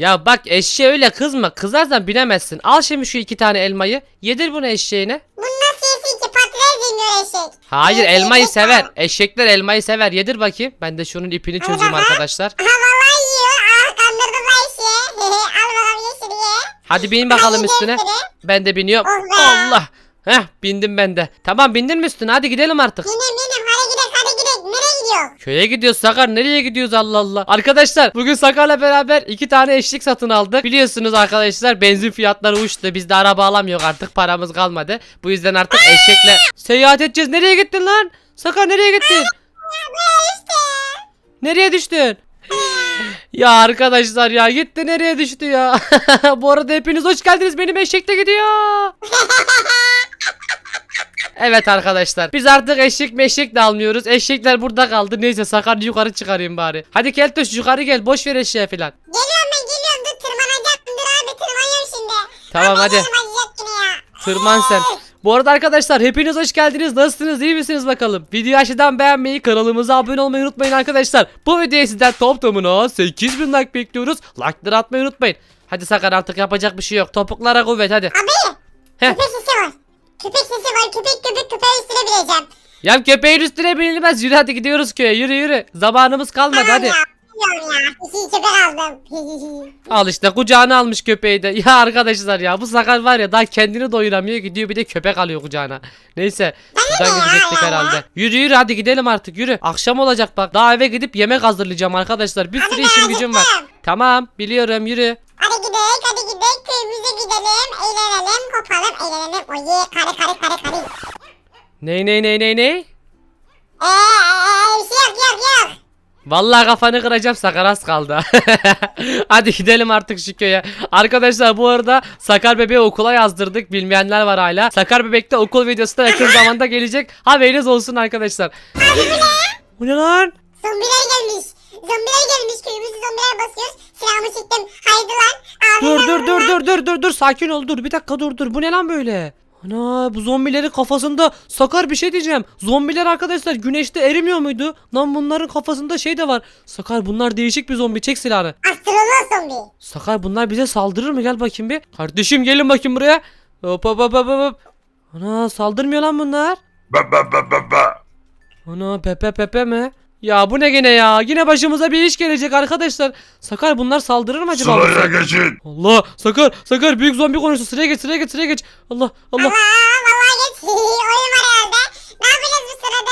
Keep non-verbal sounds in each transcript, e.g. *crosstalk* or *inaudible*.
Ya bak eşeğe öyle kızma. Kızarsan binemezsin. Al şimdi şu iki tane elmayı. Yedir bunu eşeğine. Bunu nasıl yesin ki patates yemiyor eşek. Hayır Yesin, elmayı yesin. sever. Eşekler elmayı sever. Yedir bakayım. Ben de şunun ipini çözeyim Aha. arkadaşlar. Aha vallahi yiyor. Aa kandırdım lan eşeği. *laughs* Al bakalım yeşili ye. Hadi bin bakalım Hadi üstüne. yeşili. Ben de biniyorum. Oh be. Allah. Heh bindim ben de. Tamam bindin mi üstüne? Hadi gidelim artık. Benim benim hadi gidelim hadi gidelim. Nereye gidiyor? Köye gidiyoruz Sakar. Nereye gidiyoruz Allah Allah. Arkadaşlar bugün Sakar'la beraber iki tane eşlik satın aldık. Biliyorsunuz arkadaşlar benzin fiyatları uçtu. Biz de araba alamıyoruz artık. Paramız kalmadı. Bu yüzden artık eşekle seyahat edeceğiz. Nereye gittin lan? Sakar nereye gittin? Nereye düştün? ya arkadaşlar ya gitti nereye düştü ya? *laughs* Bu arada hepiniz hoş geldiniz. Benim eşekle gidiyor. *laughs* Evet arkadaşlar biz artık eşek meşek de almıyoruz. Eşekler burada kaldı. Neyse Sakar yukarı çıkarayım bari. Hadi Keltoş yukarı gel boş ver eşeğe falan. Geliyorum ben geliyorum. Dur tırmanacaktım. Dur abi tırmanıyorum şimdi. Tamam, Abi, hadi. Tırman sen. Bu arada arkadaşlar hepiniz hoş geldiniz. Nasılsınız? iyi misiniz bakalım? Videoyu aşağıdan beğenmeyi, kanalımıza abone olmayı unutmayın arkadaşlar. Bu videoya sizden top tamına 8000 like bekliyoruz. Like'ları atmayı unutmayın. Hadi Sakar artık yapacak bir şey yok. Topuklara kuvvet hadi. Abi. Heh. Köpek sesi var. Köpek sesi var. Köpek köpek köpeğin üstüne bineceğim. Ya köpeğin üstüne binilmez. Yürü hadi gidiyoruz köye. Yürü yürü. Zamanımız kalmadı Tamam hadi. ya. Biliyorum ya. İki köpek aldım. *laughs* Al işte kucağına almış köpeği de. Ya arkadaşlar ya bu sakar var ya daha kendini doyuramıyor gidiyor bir de köpek alıyor kucağına. Neyse şuradan ya, gidecektik ya, herhalde. Yürü yürü hadi gidelim artık yürü. Akşam olacak bak daha eve gidip yemek hazırlayacağım arkadaşlar. Bir sürü işim gücüm var. Tamam biliyorum yürü. Hadi gidelim hadi gidelim. Köyümüze gidelim. Eğlenelim. Kopalım. Eğlenelim. Oye kare kare kare kare. Ney ney ney ney ney? Eee bir şey yok yok yok. Vallahi kafanı kıracağım Sakar az kaldı. *laughs* Hadi gidelim artık şu köye. Arkadaşlar bu arada Sakar bebeği okula yazdırdık. Bilmeyenler var hala. Sakar bebekte okul videosu da yakın zamanda gelecek. Haberiniz olsun arkadaşlar. Bu ne lan? Zombiler gelmiş. Zombiler gelmiş. Köyümüzü zombiler basıyoruz. Silahımı çektim. Haydi lan. Dur dur dur dur dur dur dur sakin ol dur bir dakika dur dur bu ne lan böyle? Ana bu zombilerin kafasında Sakar bir şey diyeceğim. Zombiler arkadaşlar güneşte erimiyor muydu? Lan bunların kafasında şey de var. Sakar bunlar değişik bir zombi çek silahını. Astrolog zombi. Sakar bunlar bize saldırır mı gel bakayım bir. Kardeşim gelin bakayım buraya. Hop hop hop hop hop. Ana saldırmıyor lan bunlar. Ba ba ba ba ba. Ana pepe pepe mi? Ya bu ne gene ya? Yine başımıza bir iş gelecek arkadaşlar. Sakar bunlar saldırır mı acaba? Sıraya geçin. Allah Sakar Sakar büyük zombi konuştu sıraya geç sıraya geç sıraya geç Allah Allah Allah vallahi geç. *laughs* Oyun var herhalde. Ne yapacağız bu sırada?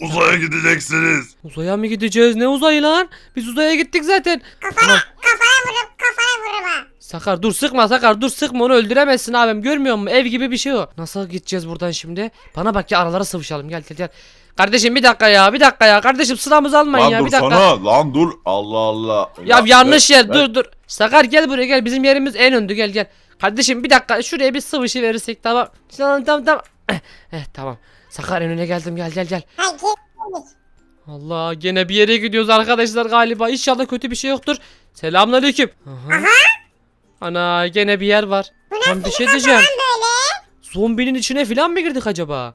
Uzaya gideceksiniz. uzaya mı gideceğiz ne uzayı lan biz uzaya gittik zaten Kafana, Tamam. kafana vurup kafana vurup ha. Sakar dur sıkma Sakar dur sıkma onu öldüremezsin abim görmüyor musun ev gibi bir şey o nasıl gideceğiz buradan şimdi bana bak ya aralara sıvışalım gel gel gel Kardeşim bir dakika ya bir dakika ya kardeşim sıramızı almayın Lan ya dur bir dakika sana. Lan dur. Allah Allah. Ya yanlış yer ben- dur dur Sakar gel buraya gel bizim yerimiz en öndü gel gel Kardeşim bir dakika şuraya bir sıvışı verirsek tamam Tamam tamam tamam *clears throat* Eh, tamam Sakar en öne geldim gel gel gel. Allah gene bir yere gidiyoruz arkadaşlar galiba. İnşallah kötü bir şey yoktur. Selamünaleyküm. Aha. Ana gene bir yer var. Bu nasıl bir şey diyeceğim. Zombinin içine falan mı girdik acaba?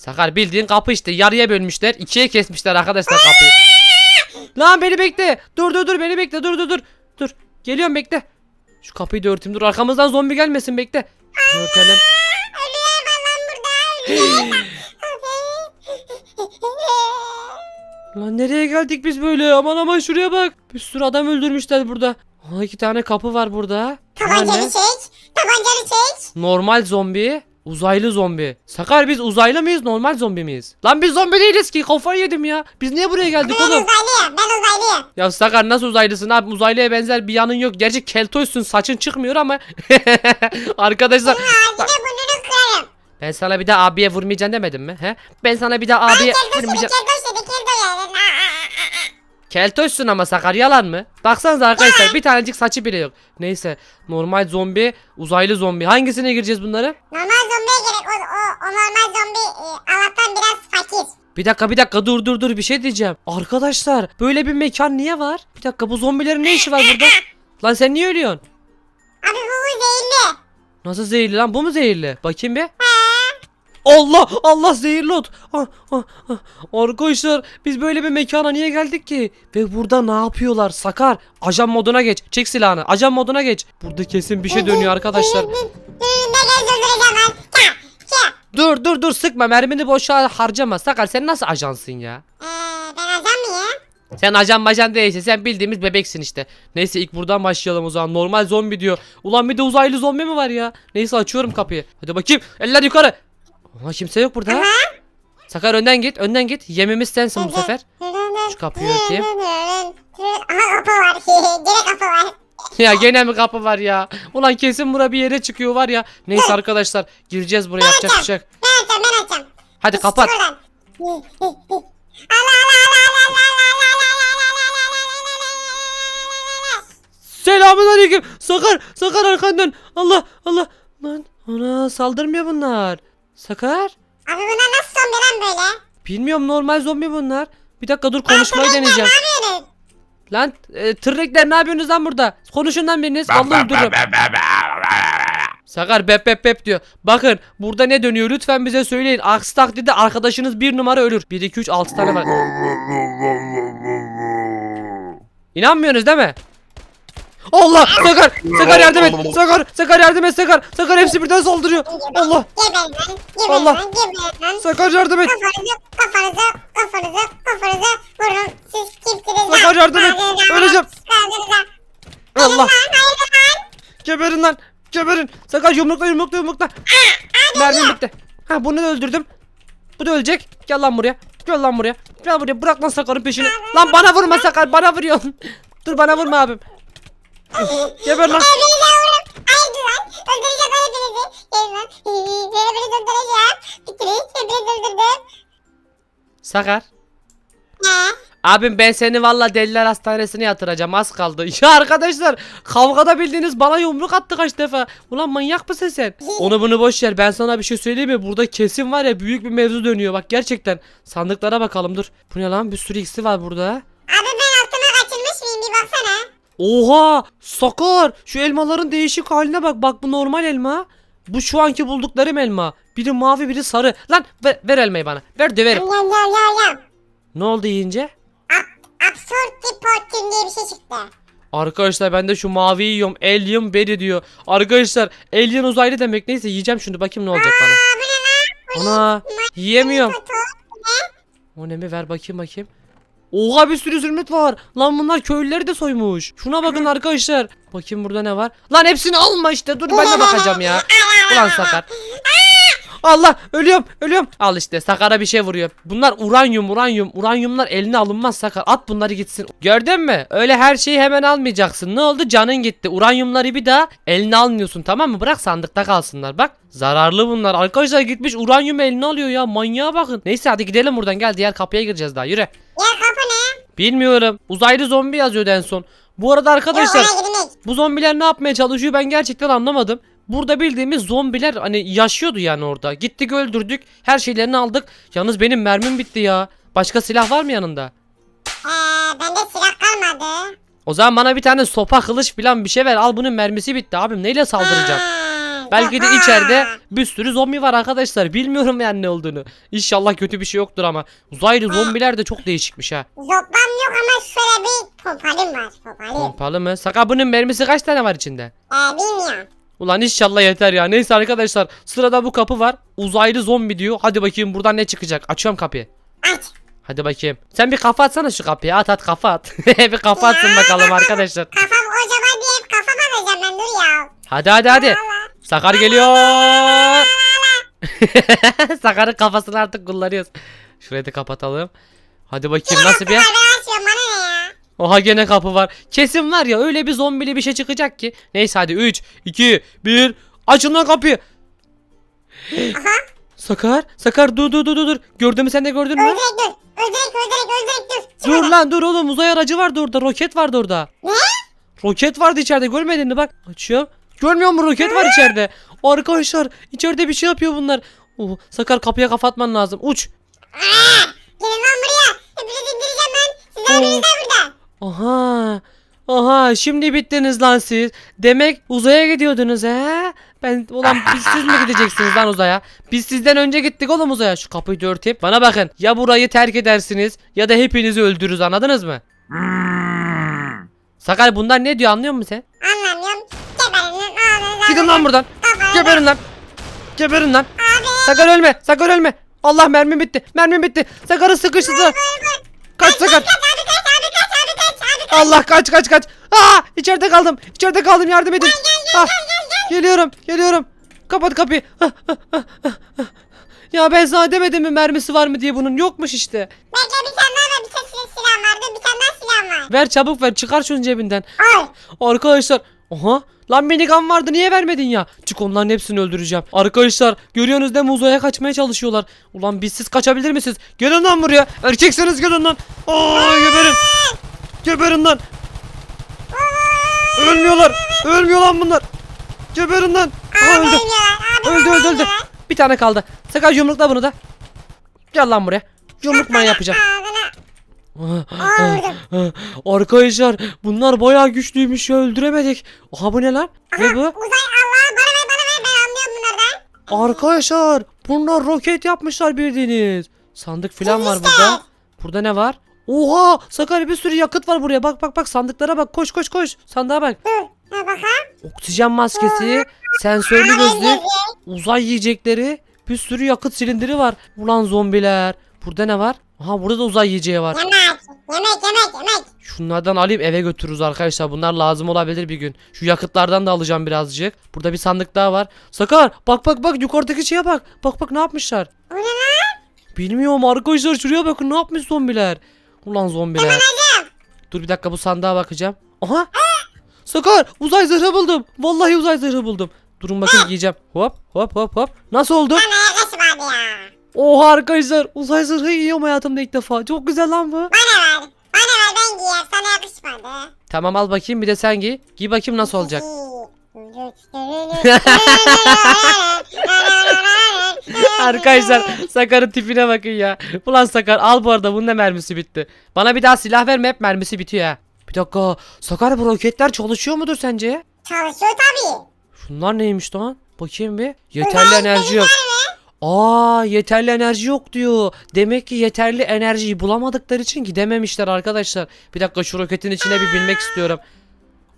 Sakar bildiğin kapı işte yarıya bölmüşler. ikiye kesmişler arkadaşlar kapıyı. Lan beni bekle. Dur dur dur beni bekle. Dur dur dur. Dur. Geliyorum bekle. Şu kapıyı da örteyim. Dur arkamızdan zombi gelmesin bekle. Örtelim. Lan burada. Ölüler. Lan nereye geldik biz böyle? Aman aman şuraya bak. Bir sürü adam öldürmüşler burada. Aa, iki tane kapı var burada. Tabancanı çek. Tabancanı çek. Normal zombi, uzaylı zombi. Sakar biz uzaylı mıyız, normal zombi miyiz? Lan biz zombi değiliz ki. Kafayı yedim ya. Biz niye buraya geldik Ben oğlum? uzaylıyım. Ben uzaylıyım. Ya Sakar nasıl uzaylısın abi? Uzaylıya benzer bir yanın yok. Gerçi keltoysun, saçın çıkmıyor ama. *laughs* Arkadaşlar burnunu kırarım. ben sana bir daha abiye vurmayacaksın demedim mi? He? Ben sana bir daha abiye Keltoş dedi vurmayacağım. keltoş dedi keltoş yani. Aa, aa, aa, aa. Keltoşsun ama Sakar yalan mı? Baksanıza arkadaşlar bir tanecik saçı bile yok. Neyse normal zombi, uzaylı zombi. Hangisine gireceğiz bunları? Normal zombiye gerek. O, o, o normal zombi e, Allah'tan biraz fakir. Bir dakika bir dakika dur dur dur bir şey diyeceğim. Arkadaşlar böyle bir mekan niye var? Bir dakika bu zombilerin ne işi var burada? *laughs* Lan sen niye ölüyorsun? Abi bu zehirli. Nasıl zehirli lan bu mu zehirli? Bakayım bir. Allah Allah zehirli ot. Ah, ah, ah. Arkadaşlar biz böyle bir mekana niye geldik ki? Ve burada ne yapıyorlar? Sakar ajan moduna geç. Çek silahını. Ajan moduna geç. Burada kesin bir şey dönüyor arkadaşlar. Dur, dur, dur, sıkma mermini boşa harcama. Sakar sen nasıl ajansın ya? Ben ajan mıyım? Sen ajan bajan değilsin. Sen bildiğimiz bebeksin işte. Neyse ilk buradan başlayalım o zaman. Normal zombi diyor. Ulan bir de uzaylı zombi mi var ya? Neyse açıyorum kapıyı. Hadi bakayım. Eller yukarı. Ulan kimse yok burada. Sakar önden git. Önden git. Yemimiz sensin bu sefer. Şu kapıyı örteyim. Aha kapı var. *laughs* Gene kapı var. *laughs* Ya gene mi kapı var ya? Ulan kesin bura bir yere çıkıyor var ya. Neyse arkadaşlar gireceğiz buraya yapacak bir şey yok. Ben açacağım ben açacağım. Hadi kapat. Şuradan. Allah Allah Allah Allah Allah Allah Selamun aleyküm. Sakar. Sakar arkandan. Allah Allah. Lan ana saldırmıyor bunlar. Sakar. Abi bunlar nasıl zombi lan böyle? Bilmiyorum normal zombi bunlar. Bir dakika dur konuşmayı deneyeceğim. Ne yapıyorsunuz? Lan e, tırrekler ne yapıyorsunuz lan burada? Konuşun lan biriniz. Vallahi öldürürüm. Sakar bep bep bep diyor. Bakın burada ne dönüyor lütfen bize söyleyin. Aksi takdirde arkadaşınız bir numara ölür. 1 2 3 6 tane var. *laughs* İnanmıyorsunuz değil mi? Allah! Sakar! Sakar yardım et! Sakar! Sakar yardım et Sakar! Sakar hepsi birden saldırıyor. Allah! Allah. lan. Geberin lan. Sakar yardım et! Kafanızı, kafanızı, kafanızı, kafanızı vurun. Siz kimsiniz lan? Sakar yardım et. Öleceğim. Allah. Geberin lan! Geberin! Sakar yumrukla yumrukla yumrukla! Mermim bitti. Ha bunu da öldürdüm. Bu da ölecek. Gel lan buraya. Gel lan buraya. Gel buraya. Bırak lan Sakar'ın peşini. Lan bana vurma Sakar bana vuruyorsun. Dur bana vurma abim Geber lan öldürdüm. Sakar Ne? Abim ben seni valla deliler hastanesine yatıracağım az kaldı. *laughs* Ya arkadaşlar kavgada bildiğiniz bana yumruk attı kaç defa. Ulan manyak mısın sen? Onu bunu boş ver ben sana bir şey söyleyeyim mi? Burada kesin var ya büyük bir mevzu dönüyor bak gerçekten. Sandıklara bakalım dur. Bu ne lan bir sürü iksir var burada. Abi ben altıma kaçırmış mıyım bir baksana. Oha sakar şu elmaların değişik haline bak bak bu normal elma. Bu şu anki bulduklarım elma. Biri mavi biri sarı. Lan ver, ver elmayı bana. Ver döverim. Yam yam yam yam. Ne oldu yiyince? Absurd portin diye bir şey çıktı. Arkadaşlar ben de şu mavi yiyorum. Alien berry diyor. Arkadaşlar alien uzaylı demek. Neyse yiyeceğim şunu bakayım ne olacak bana. Aa bu ne lan? Ana yiyemiyorum. O ne mi ver bakayım bakayım. Oha bir sürü zümrüt var. Lan bunlar köylüleri de soymuş. Şuna bakın arkadaşlar. Bakayım burada ne var. Lan hepsini alma işte. Dur ben de bakacağım ya. Ulan Sakar. Allah ölüyorum ölüyorum. Al işte Sakar'a bir şey vuruyor. Bunlar uranyum uranyum. Uranyumlar eline alınmaz Sakar. At bunları gitsin. Gördün mü? Öyle her şeyi hemen almayacaksın. Ne oldu? Canın gitti. Uranyumları bir daha eline almıyorsun tamam mı? Bırak sandıkta kalsınlar. Bak zararlı bunlar. Arkadaşlar gitmiş uranyum eline alıyor ya. Manyağa bakın. Neyse hadi gidelim buradan. Gel diğer kapıya gireceğiz daha. Yürü. Ya? Bilmiyorum. Uzaylı zombi yazıyordu en son. Bu arada arkadaşlar Yok bu zombiler ne yapmaya çalışıyor ben gerçekten anlamadım. Burada bildiğimiz zombiler hani yaşıyordu yani orada. Gittik öldürdük. Her şeylerini aldık. Yalnız benim mermim bitti ya. Başka silah var mı yanında? Ee, bende silah kalmadı. O zaman bana bir tane sopa kılıç falan bir şey ver. Al bunun mermisi bitti abim. Neyle saldıracağım? Ha, Belki de içeride bir sürü zombi var arkadaşlar. Bilmiyorum yani ne olduğunu. İnşallah kötü bir şey yoktur ama. Uzaylı zombiler de çok değişikmiş ha. Zoplam yok ama şöyle bir pompalim var. Pompalim. Pompalı mı? Saka bunun mermisi kaç tane var içinde? Ee, bilmiyorum. Ulan inşallah yeter ya. Neyse arkadaşlar sırada bu kapı var. Uzaylı zombi diyor. Hadi bakayım buradan ne çıkacak. Açıyorum kapıyı. Aç. Hadi bakayım. Sen bir kafa atsana şu kapıya. At at kafa at. *laughs* bir kafa atsın bakalım arkadaşlar. Kafam kocaman diye hep kafam atacağım ben dur ya. Hadi hadi hadi. Sakar geliyor. *laughs* Sakar'ın kafasını artık kullanıyoruz. Şurayı da kapatalım. Hadi bakayım nasıl bir? Oha gene kapı var. Kesin var ya öyle bir zombili bir şey çıkacak ki. Neyse hadi 3, 2, 1. Açın lan kapıyı. Aha. Sakar, Sakar dur dur dur dur. Gördün mü sen de gördün mü? Öldürek dur. Öldürek öldürek öldürek dur. Dur lan dur oğlum uzay aracı vardı orada roket vardı orada. Ne? Roket vardı içeride görmedin mi bak açıyorum. Görmüyor musun roket var içeride. Arkadaşlar içeride bir şey yapıyor bunlar. Oh, Sakar kapıya kapatman lazım uç. Aa, gelin lan buraya. Hepinizi indireceğim ben. Siz abiniz de burada. Aha. Aha şimdi bittiniz lan siz. Demek uzaya gidiyordunuz he? Ben ulan biz siz mi gideceksiniz lan uzaya? Biz sizden önce gittik oğlum uzaya. Şu kapıyı da örteyim. Bana bakın ya burayı terk edersiniz ya da hepinizi öldürürüz anladınız mı? Hmm. Sakar bunlar ne diyor anlıyor musun sen? Gidin lan buradan. Geberin lan. Geberin lan. Sakar ölme. Sakar ölme. Allah mermim bitti. Mermim bitti. Sakar'ı sıkıştırdı. Kaç Sakar. Allah kaç kaç kaç. Aa içeride kaldım. İçeride kaldım yardım edin. Ah, Geliyorum geliyorum. Kapat kapıyı. Ah, ah, ah, ah, ah. Ya ben sana demedim mi mermisi var mı diye bunun yokmuş işte. Belki bir tane daha. Bir tane silah vardı. Bir tane daha silah var. Ver çabuk ver çıkar şunu cebinden. Al. Arkadaşlar. Aha. Lan minigun vardı niye vermedin ya? Çık onların hepsini öldüreceğim. Arkadaşlar görüyorsunuz değil mi uzaya kaçmaya çalışıyorlar. Ulan biz siz kaçabilir misiniz? Gelin lan buraya. Erkekseniz gelin lan. Aa geberin. Geberin lan. Ölmüyorlar. Ölmüyor lan bunlar. Geberin lan. Aa, öldü. Öldü öldü öldü. Bir tane kaldı. Sakar yumrukla bunu da. Gel lan buraya. Yumrukla yapacağım. Arkadaşlar bunlar bayağı güçlüymüş ya öldüremedik. Aha bu ne lan? Ne bu? Uzay Allah bana ver bana ver. Ben anlıyorum bunlardan. Arkadaşlar bunlar roket yapmışlar bildiğiniz. Sandık falan var burada. Burada ne var? Oha Sakar bir sürü yakıt var buraya. Bak bak bak sandıklara bak. Koş koş koş. Sandığa bak. Dur. Ha bakalım. Oksijen maskesi, sensörlü Aha, gözlük. uzay yiyecekleri, bir sürü yakıt silindiri var. Ulan zombiler. Burada ne var? Aha burada da uzay yiyeceği var. Yemek. Yemek yemek yemek. Şunlardan alayım eve götürürüz arkadaşlar. Bunlar lazım olabilir bir gün. Şu yakıtlardan da alacağım birazcık. Burada bir sandık daha var. Sakar bak bak bak yukarıdaki şeye bak. Bak bak ne yapmışlar. Bu ne lan? Bilmiyorum arkadaşlar şuraya bakın ne yapmış zombiler. Ulan zombiler. Dur bir dakika bu sandığa bakacağım. Aha. Sakar uzay zırhı buldum. Vallahi uzay zırhı buldum. Durun bakın giyeceğim. Hop hop hop hop. Nasıl oldu? Bana yakışmadı ya. Oha arkadaşlar uzay zırhı giyiyorum hayatımda ilk defa. Çok güzel lan bu. Bana ver. Bana ver ben giyer. Sana yakışmadı. Tamam al bakayım bir de sen giy. Giy bakayım nasıl olacak. *laughs* Arkadaşlar Sakar'ın tipine bakın ya. Ulan Sakar al bu arada bunun da mermisi bitti. Bana bir daha silah verme hep mermisi bitiyor ha. Bir dakika Sakar bu roketler çalışıyor mudur sence? Çalışıyor tabii. Şunlar neymiş lan? Bakayım bir. Yeterli enerji yok. Aa yeterli enerji yok diyor. Demek ki yeterli enerjiyi bulamadıkları için gidememişler arkadaşlar. Bir dakika şu roketin içine bir binmek istiyorum.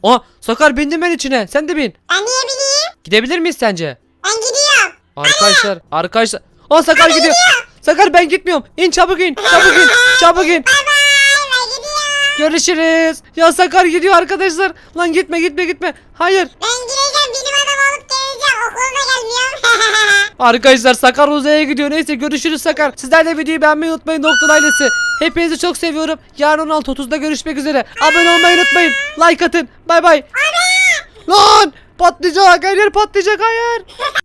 Aa Sakar bindim ben içine. Sen de bin. Ben niye bileyim? Gidebilir miyiz sence? Ben gidiyorum. Arkadaşlar, arkadaşlar. Aa Sakar gidiyor. Sakar ben gitmiyorum. İn çabuk in. Çabuk in. *laughs* Çabuk in. Görüşürüz. Ya Sakar gidiyor arkadaşlar. Lan gitme gitme gitme. Hayır. Ben Okuluna gelmiyorum. *laughs* Arkadaşlar Sakar uzaya gidiyor. Neyse görüşürüz Sakar. Sizler de videoyu beğenmeyi unutmayın Doktor ailesi. Hepinizi çok seviyorum. Yarın 16.30'da görüşmek üzere. Abone olmayı unutmayın. Like atın. Bay bay. Lan patlayacak. Her yer patlayacak. Hayır. *laughs*